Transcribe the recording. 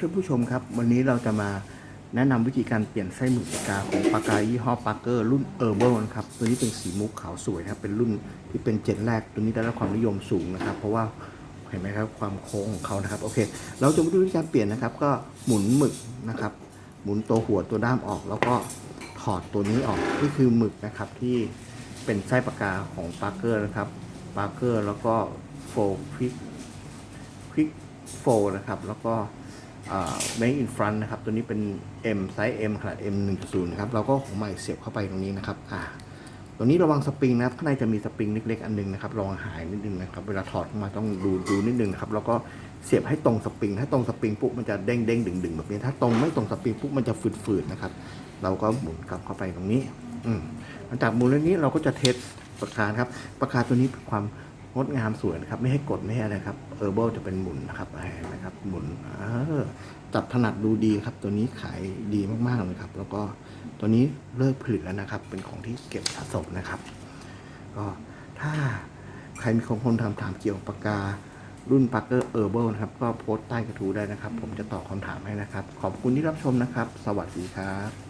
ท่านผู้ชมครับ วันนี้เราจะมาแนะนำวิธีการเปลี่ยนไส้หมึกปากาของปากกายี่ห้อปาร์เกอร์รุ่นเออร์เบิลนะครับ ตัวนี้เป็นสีมุกขาวสวยนะครับ เป็นรุ่นที่เป็นเจนแรก ตัวนี้ได้รับความนิยมสูงนะครับ เพราะว่าเห็นไหมครับความโค้งของเขานะครับ โอเค เราจะมาดูวิธีการเปลี่ยนนะครับ ก็หมุนหมึกนะครับ หมุนตัวหัวตัวด้ามออก แล้วก็ถอดตัวนี้ออก นี่คือหมึกนะครับที่เป็นไส้ปากกาของปาร์เกอร์นะครับ ปาร์เกอร์แล้วก็โฟล์ควิกควิกโฟล์นะครับ แล้วก็ เมคอินฟรอนต์นะครับ ตัวนี้เป็น M ไซส์ M ขนาด M 1.0นะครับ เราก็ของใหม่เสียบเข้าไปตรงนี้นะครับ อ่า ตัวนี้ระวังสปริงนะครับ ข้างในจะมีสปริงเล็กๆ อันหนึงนะครับระวังหายนิดนึงนะครับ เวลาถอดออกมาต้องดูดูนิดนึงนะครับ แล้วก็เสียบให้ตรงสปริง ถ้าตรงสปริงปุ๊บมันจะเด้งเด้งดึงดึงแบบนี้ ถ้าตรงไม่ตรงสปริงปุ๊บมันจะฝืดๆนะครับ เราก็หมุนกลับเข้าไปตรงนี้ อืมหลังจากหมุนเรื่องนี้เราก็จะเทสปากกาครับ ปากกาตัวนี้เป็นความ งดงามสวยนะครับ ไม่ให้กดไม่ให้อะไรครับเออร์เบิลจะเป็นหมุนนะครับเห็นไหมครับหมุนเออจับถนัดดูดีครับ ตัวนี้ขายดีมากๆเลยครับ แล้วก็ตัวนี้เลิกผลิตแล้วนะครับ เป็นของที่เก็บสะสมนะครับก็ถ้าใครมีคำถามถามเกี่ยวกับปากการุ่นปาร์เกอร์เออร์เบิลนะครับ ก็โพสต์ใต้กระทู้ได้นะครับ ผมจะตอบคำถามให้นะครับ ขอบคุณที่รับชมนะครับ สวัสดีครับ